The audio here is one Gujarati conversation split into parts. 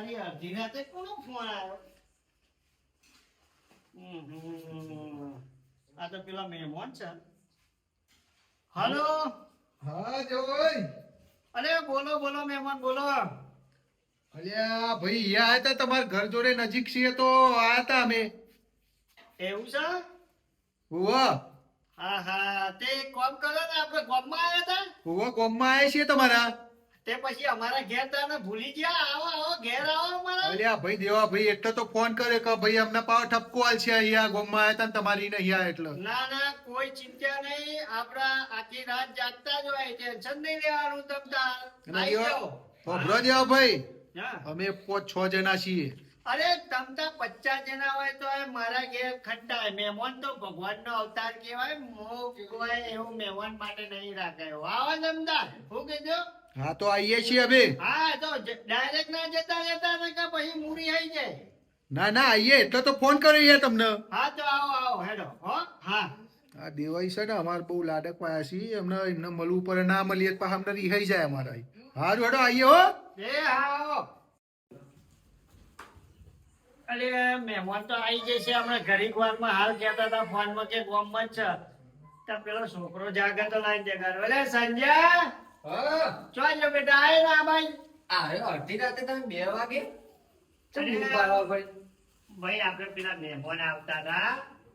તારી અડધી રાતે કોનો ફોન આવ્યો. આ તો પેલા મહેમાન છે. હલો હા જોઈ અરે બોલો બોલો મહેમાન બોલો. અલ્યા ભાઈ અહીંયા હતા તમારા ઘર જોડે નજીક છીએ તો આયા હતા અમે. એવું છે? હુવા હા હા. તે કોમ કરો ને આપણે ગોમમાં આવ્યા હતા હુવા ગોમમાં આવ્યા છીએ તમારા. તે પછી અમારા ઘેર તને ભૂલી ગયા. આવો આવો ઘેર આવો અમારા. અલ્યા ભાઈ દેવા ભાઈ એટલે તો ફોન કરે કે ભાઈ અમને પાવ ઠપકો આલ છે અહીંયા ગોમમાં આયા હતા તમારી નહીં આયા એટલે. ના ના કોઈ ચિંતા નહીં. આપડા આખી રાત જાગતા જ હોય ટેન્શન નહીં લેવાનું તમતા અને જાઓ. હોભળો દેવા ભાઈ અમે પાંચ છ જણા છીએ. અરે તમતા પચાસ જણા હોય તો મારા ઘેર ખટ્ટા મહેમાન તો ભગવાન નો અવતાર કહેવાય. મો કહેવાય એવું મહેમાન માટે નહીં રાખાયો. આવો તમતા શું કીધું હા તો આઈએ છીએ અમે હા તો ડાયરેક્ટ ના જતા જતા ને કે પછી મૂડી આવી જાય? ના ના આઈએ. એટલે તો ફોન કર્યો યાર તમને. હા તો આવો આવો હેડો હો હા. આ દેવાઈ છે ને અમારે બહુ લાડક પાયા છે એમને એમને મળવું પડે ના મળીએ તો પાછા અમને રિહાઈ જાય અમારા હારું હેડો આઈએ હો. એ હા આવો અરે મહેમાન તો આવી જશે હમણાં ઘડીક વારમાં હાલ કહેતા હતા ફોનમાં કે ગોમમાં માં છે. તો પેલો છોકરો જાગે તો લાવી દે ઘર સંજય ચોજો બેટા આય ના ભાઈ. અરે અડધી રાતે તમે બે વાગે? ભાઈ આપણે પેલા મહેમાન આવતા હતા.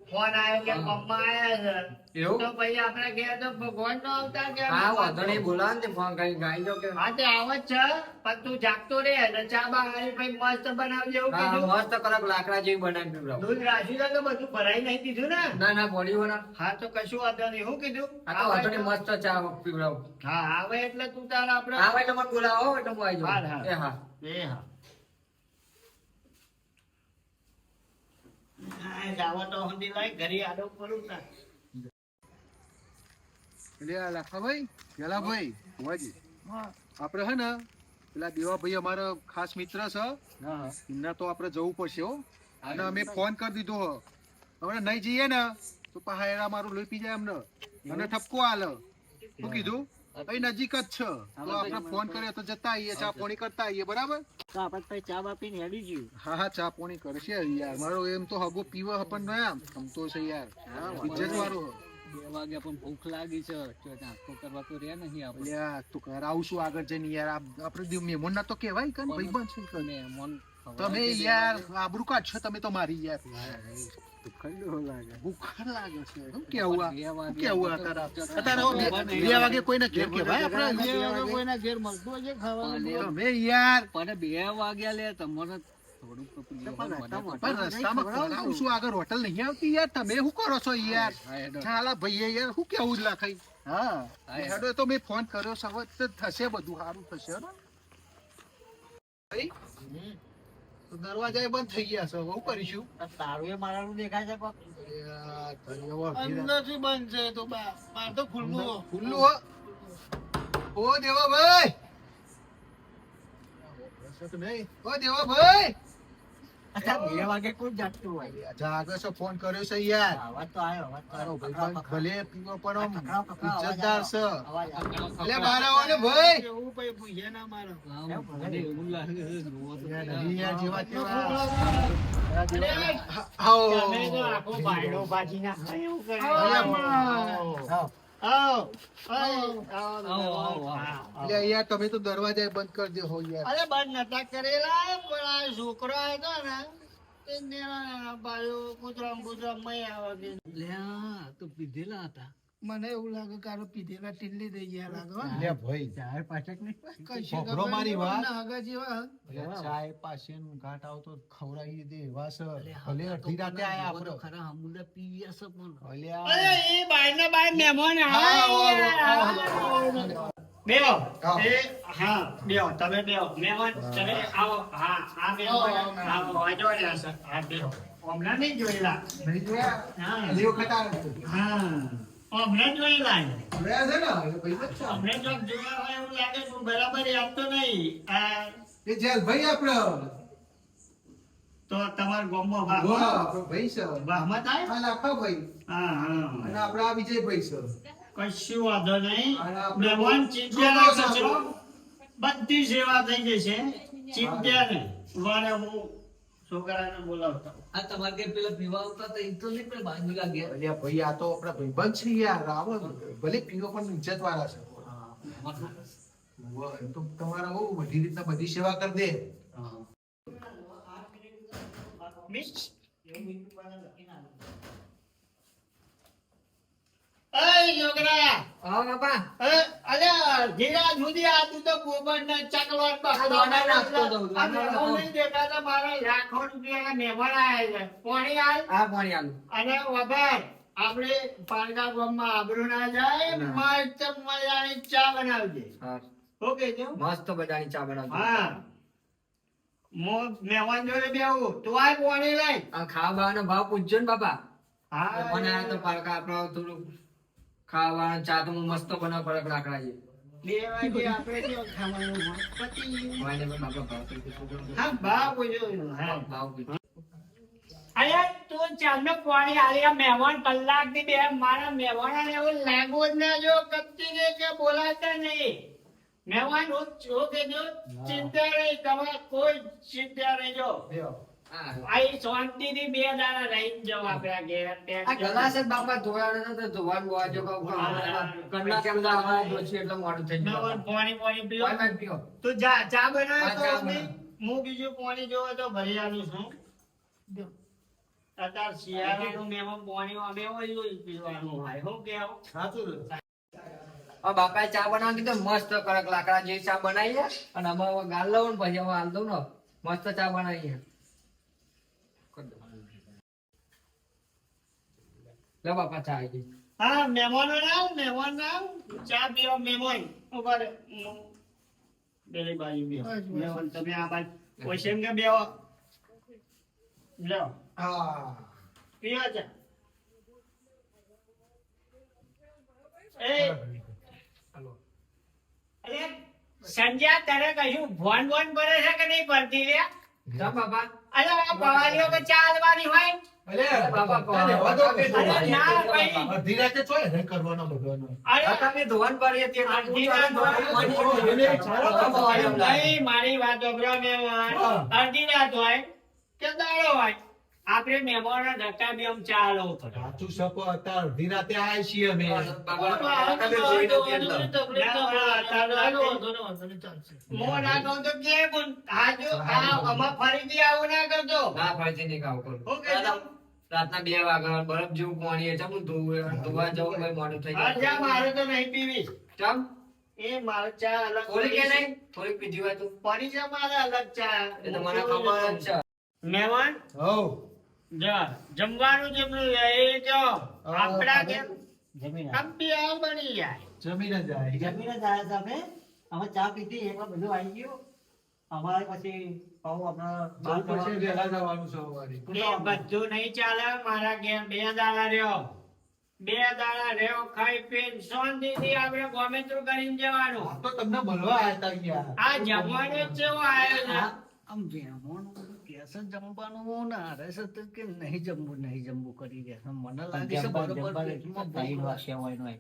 ફોન આવ્યો કે પપ્પા આયા છે. એવું? તો ભાઈ આપણે ગયા તો ભગવાન નો અવતાર કે હા વાંધો નહીં બોલાવો ને ફોન કરીને ગાઈ દો કે. હા તે આવ જ છે પણ તું જાગતો રે ચા બા મસ્ત બનાવજે એવું કીધું. મસ્ત કડક લાકડા જેવી બનાવી પીવડાવો. દૂધ રાખ્યું તો બધું ભરાઈ નહીં દીધું ને. ના ના પડી હોય હા તો કશું વાંધો નહીં હું કીધું? આ તો વાંધો નહીં મસ્ત ચા પીવડાવો. હા આવે એટલે તું તારા આપણે આવે એટલે મને બોલાવો એટલે હું આવી જાઉં. હા. હા. એ હા. જાવા તો સુધી લાય ઘરે આડો કરું તા. એટલે આ લાખાભાઈ ગેલાભાઈ હોવાજી આપણે હે ને પેલા દેવાભાઈ અમારો ખાસ મિત્ર છે. એમના તો આપણે જવું પડશે હો. અને અમે ફોન કરી દીધો હમણાં હવે નહીં જઈએ ને તો પાછા એરા મારું લોહી પી જાય અમને. અને ઠપકો આલે. શું કીધું? અહીં નજીક જ છે. તો આપણે ફોન કર્યો તો જતા આવીએ ચા પોણી કરતા આવીએ બરાબર? તો આપણે પછી ચા બાપીને હેડી ગયું. હા હા ચા પોણી કરશે યાર. મારો એમ તો હગો પીવો પણ ના આમ ગમતો છે યાર. ઇજ્જત વાળો. બે વાગે પણ ભૂખ લાગી છે. તો નાસ્તો કરવા તો રહ્યા નહીં આપણે. યાર તું કરાવશું આગળ જઈને યાર. આપણે મહેમાન ના તો કહેવાય કે ભાઈ બન છે કે. મહેમાન તમે યાર આબરૂ કાઢશો તમે તો મારી યાર. આગળ હોટલ નહીં આવતી યાર. તમે શું કરો છો યાર. ચાલા ભાઈ યાર શું કેવું જ લાખાઈ હા તો મેં ફોન કર્યો છે થશે બધું સારું થશે દરવાજા બંધ થઈ ગયા છે. શું કરીશું? તારું એ મારાનું દેખાય છે અંદરથી બંધ છે તો બા બાર તો ખુલ્લું હો. ખુલ્લું હો. ઓ દેવાભાઈ! નહીં. ઓ દેવાભાઈ! અચ્છા બે વાગે કોઈ જાગતું હોય. જાગે છે ફોન કર્યો છે યાર? અવાજ તો આવ્યો અવાજ તારો ભાઈ ભલે પીવો પણ આમ પકડાવ, પકડાવ, અવાજ ઇજ્જતદાર છે. એટલે બહાર આવો ભાઈ! એવું ભાઈ ભૂયે ના મારો. એવું લાગે યાર, જેવા તેવા. આવો. આવો, આવો, યાર તમે તો દરવાજા બંધ કરી દે હો યાર. અરે બંધ નતા કરેલા પણ આ છોકરો હતો ને તે નેના નેના બાયો કૂતરામ કૂતરામ મય આવે કે લે તો પીધેલા હતા. મને એવું લાગે કે આરો પીધેલા ટીલી દઈ ગયા લાગે લે ભાઈ. ચાર પાછળ નહીં. કશી મારી વાત. હગા જેવા. ચાય પાસે નું ઘાટ આવતો ખવડાવી દે એવા ભલે અડધી રાતે આયા આપણે ખરા હમુદા પીવ્યા અલ્યા. અરે એ બાય મહેમાન આવે બેહો. એ હા બેહો. તમે બેહો. મહેમાન તમે આવો. હા આ મહેમાન આવો. આજો ને હા બેહો. હમણાં નહીં જોયેલા. નહીં જોયા? હા. પહેલી વખત હા. હમણાં જોયેલા જોયા છે ને? એ ભાઈ જ છે. હમણાં જો જોયા હોય એવું લાગે પણ બરાબર યાદ તો નહીં. આ એ જેલ ભાઈ આપણો. તો તમારા ગામમાં વાહ. વાહ, ભાઈ છે. મત થાય? આ લાખા ભાઈ. હા હા. અને આપણા આ વિજયભાઈ છે. કશું વાંધો નહીં. ભગવાન ચિંતા ના બધી સેવા થઈ જશે ચિંતા નહીં મારે હું છોકરાને બોલાવતો આ તમારે કે પેલા પીવા આવતા તો તો નહીં પેલા બાજુલા ગયા. અલ્યા ભાઈ આ તો આપણા ભાઈબંધ છે યાર આવો ભલે પીવો પણ ઇજ્જત વાળા છે તો તમારા બહુ બધી રીતના બધી સેવા કરી દે. મિસ આ આ આ આ આબરૂ ના જાય મસ્ત મજાની ચા બનાવજે. ઓકે જો મસ્ત ચા બનાવજો. હા. મહેમાન જોડે બેહું. તું આય પોણી લઈ. આ ખાવા ભાવ પૂછજો ને બાપા. હા મને આ તો પાલકા આપડે થોડું ખાવાનું ચા તો હું મસ્ત બનાવ પડે લાકડા છે બે વાગે આપણે જો ખાવાનું હોય. મને પણ બાપા ભાવ તો હા ભાવ પૂછ્યો હા ભાવ પૂછજો. અરે તું ચાલનો પાણી આલી મહેમાન કલાકથી બે મારા મહેમાન એવું લાગુ જ ના જો કપતી ને કે બોલાતા નહીં. મહેમાન હું હું. કહેજો ચિંતા નહીં તમારે કોઈ ચિંતા નહીં જો. આઈ શાંતિ થી બે દાડા રહીને જાઓ આપણા ઘેર આ ગલાસ બાપા ધોવાના નતા, ધોવાનું બોવા જો કહું કેમ દા અમારે જોશે એટલે મોડું થઈ ગયું. પાણી પાણી પીઓ. પાણી પાણી પીઓ. તું જા ચા બનાવે તો હું બીજું પાણી જોવે તો ભરી આલું છું અત્યારે શિયાળાનું મહેમાન પાણી અમે હોય પીવાનું હોય. હું કેવું? બાપાએ ચા બનાવવા કીધું મસ્ત કડક લાકડા જેવી ચા બનાવી અને અમે ગાલ ગાળ લઉં ને પછી હવે હાલ દઉં ને. મસ્ત ચા બનાવી લે બાપા ચા આવી ગઈ હા મહેમાનો ના આવ, મહેમાન ના આવ. ચા પીવા મહેમાન ઊભા રહે. હું પેલી બાજુ બેહો. મહેમાન તમે આ બાજુ. ઓશેમ કે બેહો? લ્યો. હા. પીવા ચા. એ અરે સંજ્યા તારે કશું ભોન ભોન ભરે છે કે નહીં ભરતી લે જા બાપા અરે આ કે ચા હોય. બાપા. ના ભાઈ અડધી રાતે ને કરવાનો અરે તમે ધોવાનું તે અડધી રાત. નહીં, મારી વાત. અડધી રાત હોય કે દાડો હોય. આપણે મહેમાનો ધક્કા બી આમ ચાલો સાચું શકો અત્યારે અડધી રાતે આયા છીએ અમે એટલે. મોં ના કહું તો કે પણ ફરીથી આવું ના કરજો ના ફરીથી નહીં ખાવું કરું. હું રાતના બે વાગ્યા બરફ જેવું પાણી છે હું ધોવું ધોવા જવું ભાઈ મોડું થઈ જાય મારે તો નહીં પીવી ચમ એ મારે ચા અલગ થોડી કે નહીં થોડીક પીધી હોય તો પડી છે મારે અલગ ચા એ તો મને ખબર જ છે મહેમાન જા જમવાનું જેમનું એ જો આપડા કેમ કંપી આ બની જાય. જમીન જાય જમીન જાય તમે અમે ચા પીધી એમાં બધું આવી ગયું. અમારે પછી પાઉં હમણાં બહાર પછી જવાનું. જવાનું છે સવારે. બધું નહીં ચાલે મારા ઘેર બે દાડા રહ્યો. બે દાડા રહ્યો ખાઈ પીને શાંતિથી આપણે ગોમેન્ટ્રું કરીને જવાનું. તો તમને મળવા આયા તા આ જમવાનું જ આવ્યો છે. આમ છે જમવાનું ના છે તો કે નહીં જમવું નહીં જમવું કરી દે મને લાગે છે બરોબર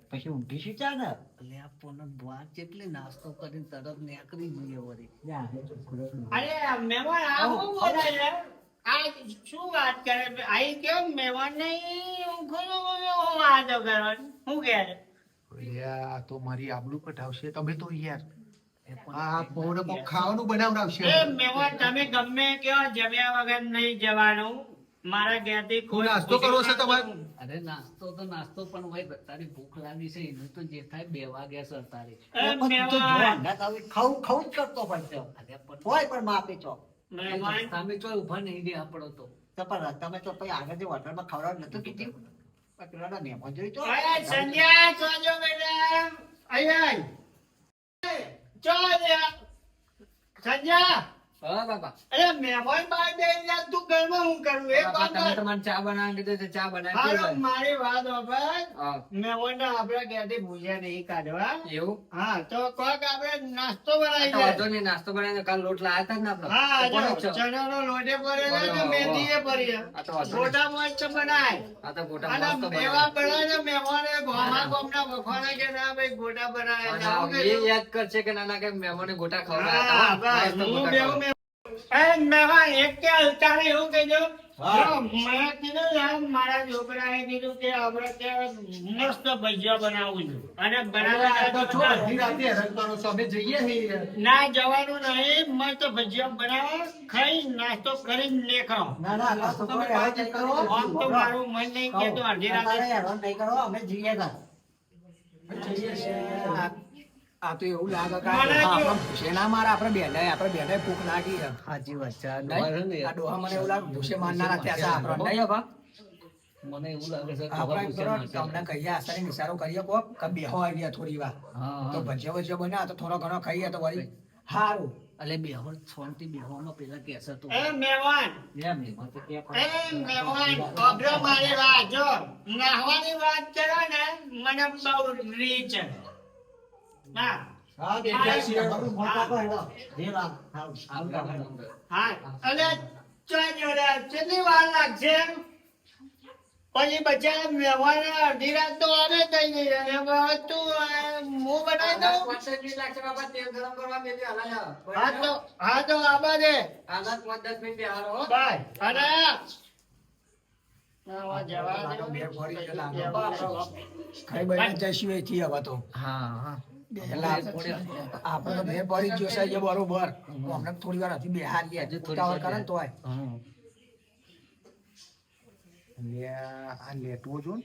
પછી ઊંઘી શું ચા ને? એટલે આ પોનક વાત જેટલી નાસ્તો કરીને તરત નીકળી જઈએ વળી. અરે મહેમાન આવું બોલે છે. આ શું વાત કરે આઈ કેમ મહેમાન નહીં ઊંઘો આ વાતો કરવાની શું કહે છે આ તો મારી આબલું કઢાવશે તમે તો યાર આ પોણે કોક ખાવાનું બનાવડાવશે. એ મહેમાન તમે ગમે કેવા જમ્યા વગર નહીં જવાનું. મારા ઘેરથી કોઈ કોઈ નાસ્તો કરવો છે તમારે? અરે નાસ્તો તો નાસ્તો પણ હોય તારી ભૂખ લાગી છે એનું તો જે થાય બે વાગ્યા સર તારી ખાવું ખાવું જ કરતો હોય છે. અરે પણ હોય પણ માપે છો મહેમાન તો ઊભા નહીં દે આપણો તો. તમે તો પછી આગળ જે હોટલમાં ખવડાવ નતું કીધું? પેલાના મહેમાન જોઈ તો સંધ્યા મેડમ. સંજ્યા હા બાપા. અરે મહેમાન બહાર બેસી જા, તું ઘરમાં હું કરું? એ બાપા, તમે તમારે ચા બનાવવા કીધું તો ચા બનાવી હાલો, મારી વાત સાંભળ. હા. મહેમાનને આપણા ઘેરથી ભૂસ્યા નહીં કાઢવા. એવું? હા તો કોક આપણે નાસ્તો બનાવી દે. વાંધો નહીં, નાસ્તો બનાવીને કાલ લોટ લાયા હતા ને આપણે. હા એ લોટે પડી. ગોટા મસ્ત બનાય. આ તો ગોટા મસ્ત વખોણે કે ના ભાઈ ગોટા બનાવે એ યાદ કરશે કે નાના કે મહેમાને ગોટા ખવડાવ્યા હતા, હો. બસ, મસ્ત હું ગોટા બેવું ખવડાવ્યા. મેં- એ મહેમાન એક કે તારે એવું કહેજો મેં કીધું યાર, મારા છોકરાએ કીધું કે આપણે કે મસ્ત ભજીયા બનાવવું છે. અને બનાવવા તો છો, અડધી રાતે હેરાન કરો છો. અમે જઈએ છીએ. ના જવાનું નહીં. મસ્ત ભજીયા બનાવો. ખાઈ નાસ્તો કરીને નીકળો ના ના કરો. તો મારું મન નહીં કેતો અડધી રાતે. નહીં કરો. અમે જઈએ. આ- આ તો એવું લાગે કે મને આ આપણે ભૂસે ના મારે આપણે બેઠા આપણે બેઠા ફૂંક નાખી સાચી વાત છે આ ડોહા મને એવું લાગે ભૂસે મારનારા થયા છે આપણે. નહીં હો મને એવું લાગે છે આપણે ભૂસે કરો, નાખેલા. તમને કહીએ આસાની નિશારો કરીએ કોક કે બેહો આવીએ થોડી વાર. હા, તો. ભજીયા ભજીયા બન્યા તો થોડો ઘણો ખાઈએ તો વળી સારું અલે બેહો શાંતિ બેહવામાં પેલા કહેશે તો એ મેવાન એમ મેવાન તો કે એ મેવાન અભરો મારી વાત જો નાહવાની વાત કરો ને મને બહુ રીચ. છે ના હા, અને ચોય જોડે કેટલી વાર લાગશે? પછી બચ્ચા વ્યવહાર અડધી રાત તો અમે થઈ ગઈ અને તું હું બનાવી દઉં. હા તો હા તો આબા દે હાલા પાંચ દસ મિનિટ બેહારો બાય. અને આવા જવા દે. બે તો. આપણે બે પડી જોશે બરોબર. અમને થોડી વાર હજી બેહારીએ હજી થોડી ઉતાવળ હા. આ લેટવો જો ને.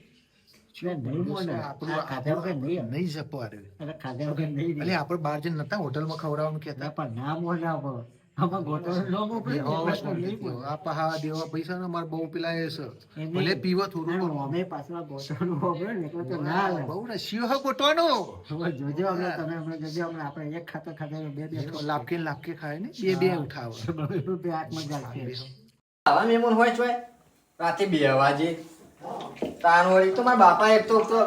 એટલે નહીં મોને. આપણું- આ ખાધા વગર નહીં નહીં જપવા દે. એટલે ખાધા વગર નહીં અલે આપણે બહાર જઈને નતા હોટલમાં ખવડાવવાનું ના પણ ના મોને આપો આમાં ગોટો ન મોકલે ને દેવા એટલે નહીં મોકલે. આ પહા દેવા પૈસા ને મારે બહુ પેલા એ છે એમ ભલે નહીં. પીવો થોડું ના, પણ. અમે પાછળ ગોટોનું વાપરે ને એટલે તો ના આવે. બહુ ને શિવ હે ગોટવાનો હવે જોજો હમણાં તમે હમણાં જોજો હમણાં આપણે એક ખાતા ખાતા બે બે ઠોક લાપકે ને લાપકે ખાય ને બે બે ઉઠાવે. આવા હોય છે રાતે બે વાજે તાન વળી તો મારા બાપા એક તો તો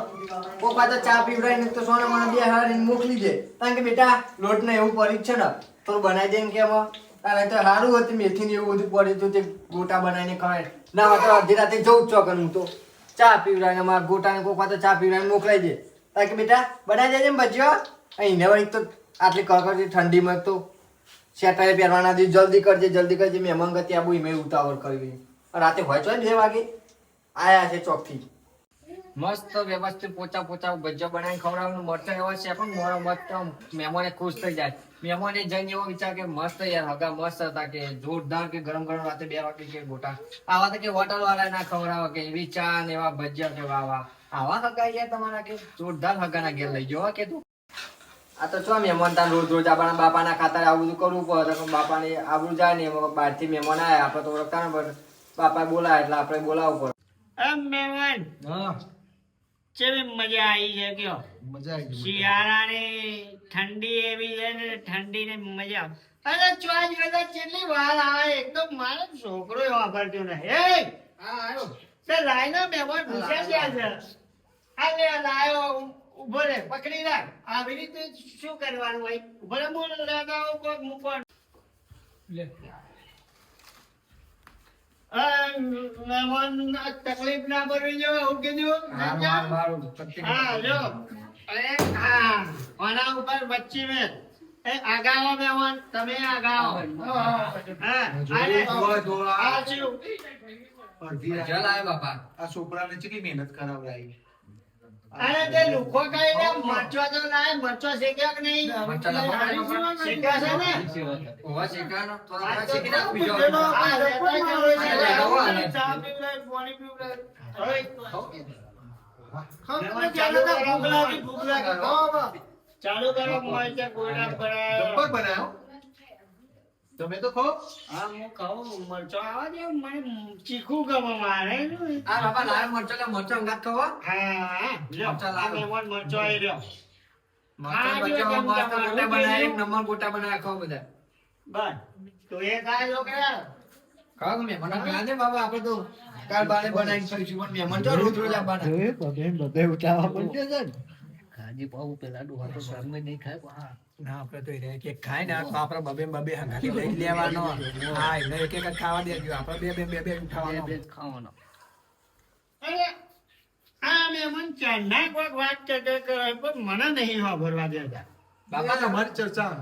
પપ્પા તો ચા પીવડાવીને તો સોના મને બે હારીને મોકલી દે. કારણ કે બેટા લોટ ને એવું પડી છે ને, તો બનાવી દે કે એમાં. તારે તો સારું હતું મેથી ને એવું બધું પડ્યું હતું, તે ગોટા બનાવીને ખવાય ના હોય તો અડધી રાતે જવું જ ચોકન હું તો. ચા પીવડાવીને મારા ગોટાને કોકા તો ચા પીવડાવીને મોકલાઈ દે. કારણ કે બેટા, બનાવી દેજે ને ભજીયો અહીંને વળી તો આટલી કડકડતી ઠંડીમાં તો શેટાઈ પહેરવાના દી, જલ્દી કરજે જલ્દી કરજે મહેમાન ગતિ આબુ મેં ઉતાવળ કરવી. રાતે હોય છો બે વાગે આયા છે ચોકથી. મસ્ત વ્યવસ્થિત પોચા પોચા ભજીયા બનાવીને ખવડાવવાનું. મરચાં એવા છે પણ મારો મસ્ત મહેમાને ખુશ થઈ જાય. મહેમાને જઈને એવો વિચાર કે મસ્ત યાર હગા મસ્ત હતા કે જોરદાર કે ગરમ ગરમ રાતે બે વાગે કે ગોટા. આવા તો કે હોટલ વાળા ના ખવડાવે કે એવી ચા ને એવા ભજીયા કે વાવા આવા હગા યાર તમારા કે જોરદાર હગાના ઘેર લઈ જવા કે તું. આ તો છો મહેમાન તાર રોજ રોજ આપણા બાપાના ખાતા આવું બધું કરવું પડે. તો બાપાને આબરું જાય ને બહારથી મહેમાન આવ્યા આપણે તો ઓળખતા ને પણ બાપા બોલાય એટલે આપણે બોલાવવું પડે. એમ મહેમાન કેવી મજા આવી છે કયો? મજા આવી શિયાળાની ઠંડી એવી છે ને ઠંડી ને મજા. અરે ચોઈસ કદાચ કેટલી વાર આવે એક તો મારો છોકરો વાપરતો નહીં એ હા? આવ્યો. તે લાઈનો મહેમાન પૂછ્યા ક્યાં છે. આ લે લાયો ઊભો રે પકડી રાખ. આવી રીતે શું કરવાનું હોય? ઊભો રે હું લેતા આવું કોઈક મૂકો આ મહેમાન આ તકલીફ ના પડવી એવું કીધું હા જો. આના ઉપર વચ્ચે મેં એ આગાવો તમે આગાવો હા જલ આવ્યો બાપા. આ છોકરાને કેટલી મહેનત કરાવડાવી અરે તે લુખો કહીને મરચો તો લાય મરચો શેક્યો કે નહીં શેક્યા છે ને ઓવા શેકાનો તો આ આપણે તો શેકી નાખું બીજો. આ છે. આવો ને. ચા પીવડાય, પાણી પીવડાય. હવે ચાલુ કરો, ભૂખ લાગી, ભૂખ લાગી. ચાલુ કરો મરચાં ગોળા બનાવ્યો તમે તો ખો હા હું ખાઉં. મરચો આવા દે મને ચીખું ગમે મારે આ બાબા લાલ મરચાં લે, મરચાં અંગાત ખાવા. હા લ્યો, મરચાં આ મહેમાન મરચો આવી રહ્યો કે. ખાજી પાવું પેલા ડોહા તો ઘરમાં નહીં ખાય હા. ના, આપણે તો એક એક ખાય ને આપણે બબે બબે હંગાથી લઈ લેવાનો. હા એને એક એક ખાવા દેજો. આપણે બે બે બે બે બે બે ખાવાનો. અરે આ મહેમાન ચારના કોઈક વાત ચર્ચા કરે પણ મને નહીં વાપરવા દેતા. બાપા તો અમારી ચર્ચા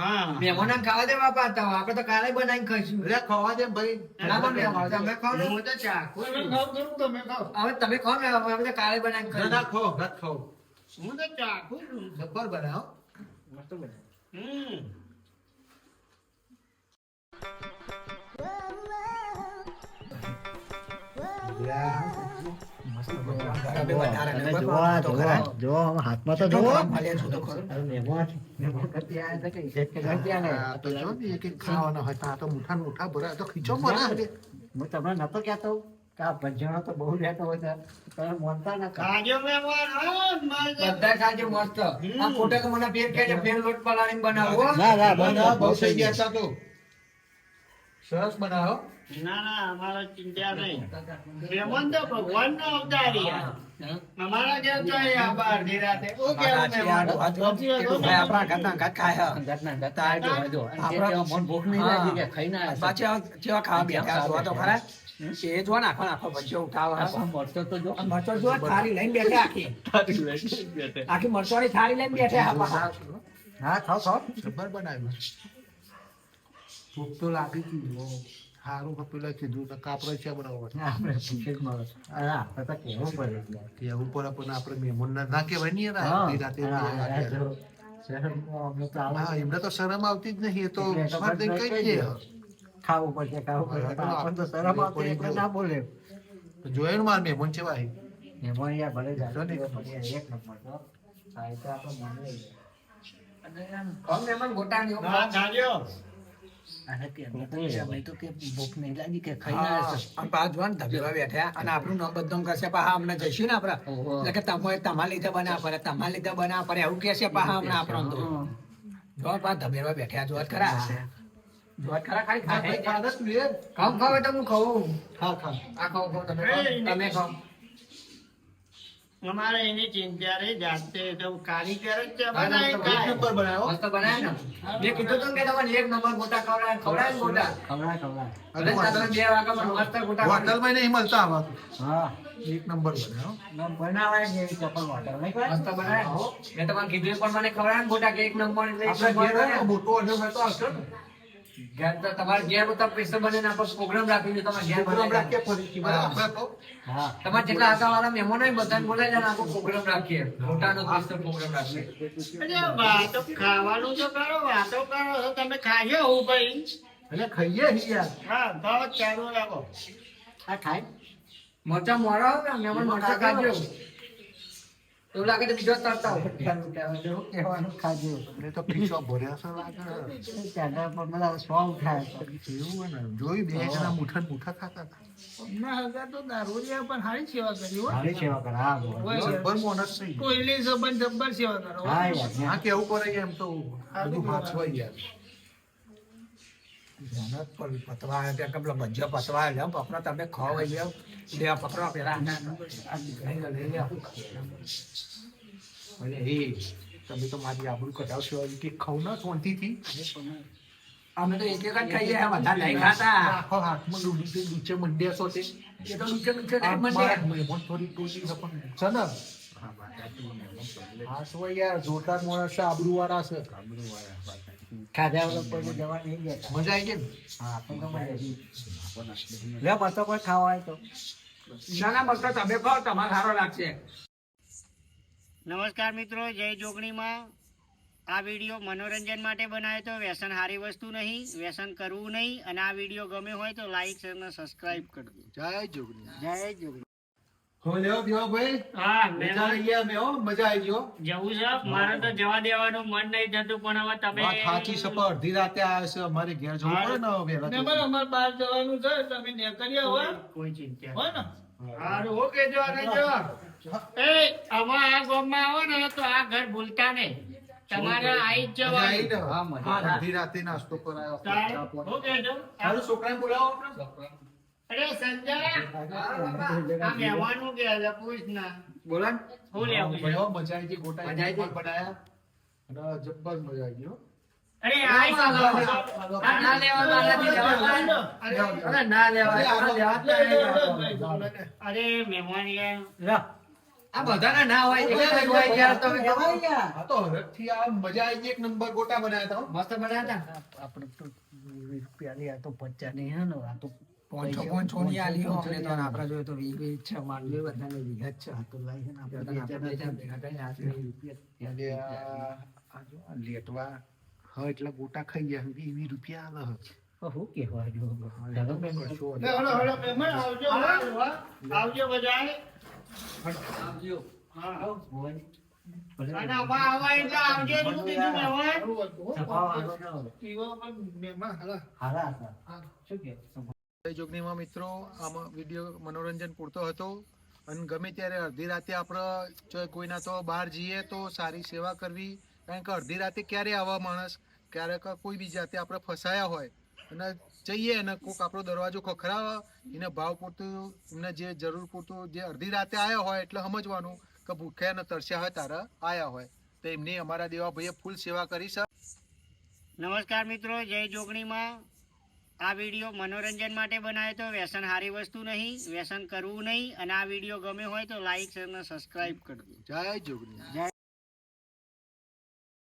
હા. મહેમાનોને ખાવા દે બાપા તો આપણે તો કાલે બનાવીને ખાઈશું. ખાવા દે ભાઈ. ના? પણ તમે ખાઓ ને. હું તો ચાખું છું. તમે ખાઓ હવે તમે ખાઓ ને આપણે કાલે બનાવીને ના ના ખાઈશું. ખાઓ ના હું તો ચાખું છું. જબ્બર બનાવો. હમ. હાથમાં તો જો, જુઓ ભલે છો તો ખરું. આ તો જો ને એક એક ખાવાના હોય તો આ તો મુઠ્ઠા ને મુઠ્ઠા ભરે આ તો ખીચો ભરે હું તમને નતો કહેતો કે ભજણો તો બહુ લેતો હોય તમે માનતા ના મારે- બધા કાજો મસ્ત. આ ફોટો તો મને પેટ કહે છે ફેર લોટ પલાળીને બનાવો ના ના ના, ના, બહુ થઈ ગયા હતા તો સરસ બનાવો. ના ના અમારો ચિંતા નહીં. મહેમાન તો ભગવાનનો અવતાર યાર. અમારા ઘેર તો એ આવા અડધી રાતે. શું કહેવું મહેમાન? સાચી વાત હો? ભાઈ આપણા ઘરના ઘર ખાય હે. ઘટના ઘટના આવજો આવજો અને તે આપણા- મન ભૂખ નહીં લાગી કે ખાઈને આવ્યા પાછા જેવા ખાવા બેઠા તો ખરા. એ જો ને આખો ને આખો ભજીયો ઉઠાવે આ પણ મરચો તો જો. મરચો જો થાળી લઈને બેઠા આખી. આખી મરચોની થાળી લઈને બેઠા હા ખાઓ ખાઓ જબ્બર બનાવ્યું ભૂખ તો લાગી હતી. હો. પેલા કીધું તો કાપડે છે આપણે જ આપણે તો પડે કેવું પડે પણ આપણે ના કહેવાય નહીં રાતે. જો. એમને શરમ આવતી જ નહીં એ તો કઈ દે. ખાવું પડશે ખાવું પડશે. આપણને તો શરમ આવતી એટલે ના બોલે. જોયું માર મહેમાન છે ભાઈ મહેમાન યાર ભલે જાતો ને. એક નંબર તો આ તો આપણે માનીએ છીએ. અને આમ કોમ મહેમાન ગોટા ને એવું હા, ખાજો. આને કે અમે તો કે ભૂખ નહીં લાગી કે ખાઈને આવ્યા છે. અને પાછા જોવા ને ધબેલા બેઠા આપણું નામ બદનામ કરશે પાછા અમને જઈશું ને આપડા ઓહો. એટલે તમારા લીધે બનાવ પડે તમારા લીધે બનાવ પડે એવું કે છે પાછા હમણાં જો પાછા ધબેલા બેઠા જોવા જ ખરા ખરા ખાલી હા, ખાય ખા, ખા, તું એ. ખાવ ખાવ એટલે હું ખાઉં. ખા, ખા. આ ખાવ ખાવ તમે તમે ખાઓ અમારે એની ચિંતા રે જાતે તો કારીગર જ છે હા, બધા તો એ એક નંબર બનાવ્યો મસ્ત બનાવ્યા ને? મેં કીધું તું કે તમને એક નંબર ગોટા ખવડાય ખવડાય ગોટા. ખવડાય, ખવડાય. બે વાગ્યામાં મસ્ત ગોટા હોટલમાં નહીં મળતા આવા હા. એક નંબર બનાવ્યો બનાવાય ચપ્પલ હોટલ નહીં મસ્ત બનાવ્યો. મેં તમારે કીધું પણ મને ખવડાય ને ગોટા કે એક નંબર એટલે. મોટો order હોય તો આવશે ને. ઘેર તો તમારે ઘેર બધા પૈસા બને ને આપણે પ્રોગ્રામ રાખીને તમારે ઘેર પ્રોગ્રામ રાખીએ ફરીથી. આપણે તો હા. તમારે જેટલા આગા વાળા મહેમાનો બધાને બોલાવી ને આખો પ્રોગ્રામ રાખીએ. મોટાનો સ્પેશિયલ પ્રોગ્રામ રાખીએ. અરે વાતો ખાવાનું તો કરો વાતો કરો તમે ખાજો હું ભાઈ. એટલે ખાઈએ યાર. હા ભાવ ચાલુ રાખો. આ ખાય. મરચા મોરા મહેમાન મરચા ખાજો એવું લાગે તો બીજો તરતા કહેવાનું કહેવાનું, કહેવાનું ખાજો એટલે તો પીછો ભર્યા છે લાગે. હોય ને. જોયું બે જણા મુઠ્ઠા ને ખાતા હતા. સારી સેવા કરે હા બોલ. જબ્બર માણસ છે. હા કેવું કે એમ તો બધું માછવાઈ ગયા મહેનત પર પતવા ત્યાં પેલા ભજીયા પતવા પકડો તમે ખાઓ એ પકડો પેલા લઈ લો, લઈ લો. અરે એ તમે તો મારી આબરૂ કઢાવશો એ કે ખાવ ના શાંતિથી અમે તો એક એક જ ખાઈએ બધા નહીં ખાતા આખો હાથમાં ડૂબી નીચે મંડ્યા છો તે એ તો નીચે નીચે. મારા થોડી છે પણ છે ને હા શું યાર જોરદાર માણસ આબરૂ વાળા છે ખાધા વગર કોઈ જવા નહીં દેતા મજા આવી ગઈ હા આપણે મજા આવી. લે બસો કોઈ ખાવા હોય તો. ના ના મસ્ત તમે ખાઓ તમારે સારો લાગશે. નમસ્કાર મિત્રો જય જોગણીમાં. આ વીડિયો મનોરંજન માટે બનાવ્યો તો વ્યસન સારી વસ્તુ નહીં વ્યસન કરવું નહીં. અને આ વીડિયો ગમે હોય તો લાઈક અને સબસ્ક્રાઇબ કરજો. જય જોગણી જય જોગી હો લેવો બેહો ભાઈ. હા મજા આવી ગયા બેહો મજા આવી ગયો. જવું છે મારે તો જવા દેવાનું મન નહીં થતું પણ હવે તમે સાચી છે અડધી રાતે આવ્યા છે અમારે ઘેર જવું પડે ને હવે વહેલા જલ્દી. કોઈ ચિંતા હારું હો કેજો અને જો એ આમાં આ ગામમાં આવો ને તો આ ઘર ભૂલતા નહીં. તમારે આઈ જ જવાનું? હા, અડધી રાતે નાસ્તો કરાયો. હો કેજો હારું, છોકરાને બોલાવો. અરે સંજય! આ મહેમાનું કે છે પૂછ ના? બોલો. હું મજા આવી ગઈ ગોટા મજા આવી ગઈ. અને જબ્બર મજા આવી ગઈ અરે આ ના લેવા મારાથી લેવા અરે ના લેવા અરે મહેમાન યાર. આ બધાના ના હોય એક હોય તમે કહો. આ તો હરખથી આ મજા આવી એક નંબર ગોટા બનાવ્યા હતા મસ્ત બનાવ્યા હતા આપણે તો વીસ રૂપિયાની આ તો પચાસની હે ને આ તો પોંચો પૈસા- પોંચો ની આલી હો અમને તો આપણા જોઈએ તો વીસ વીસ છે માંડવી બધાને વીસ જ છે તો લાઈ છે ને આપણે ભેગા એટલે લેટવા હા એટલે ગોટા ખાઈ ગયા વીસ વીસ રૂપિયા આલે હે. શું કહેવાય જો આવજો, હો. આવજો બધાય. આવજો. હા. આવા એટલે આવજો જોગણીમાં મિત્રો, આમાં વીડિયો મનોરંજન પૂરતો હતો અને ગમે ત્યારે અડધી રાતે આપણે જો કોઈના તો બહાર જઈએ તો સારી સેવા કરવી. કારણ કે અડધી રાતે ક્યારે આવા માણસ, ક્યારેક કોઈ બી જાતે આપણે ફસાયા હોય અને જઈએ અને કોઈક આપણો દરવાજો ખખરાવે એને ભાવ પૂરતું, એમને જે જરૂર પૂરતું, જે અડધી રાતે આવ્યા હોય એટલે સમજવાનું કે ભૂખ્યા અને તરસ્યા હોય તારા આવ્યા હોય. તો એમની અમારા દેવા ભાઈએ ફૂલ સેવા કરી, સર. નમસ્કાર મિત્રો, જય જોગણીમાં. આ વીડિયો મનોરંજન માટે બનાવ્યો તો વ્યસન સારી વસ્તુ નહીં વ્યસન કરવું નહીં અને આ વીડિયો ગમે હોય તો લાઈક અને સબસ્ક્રાઈબ કરજો જય જોગણી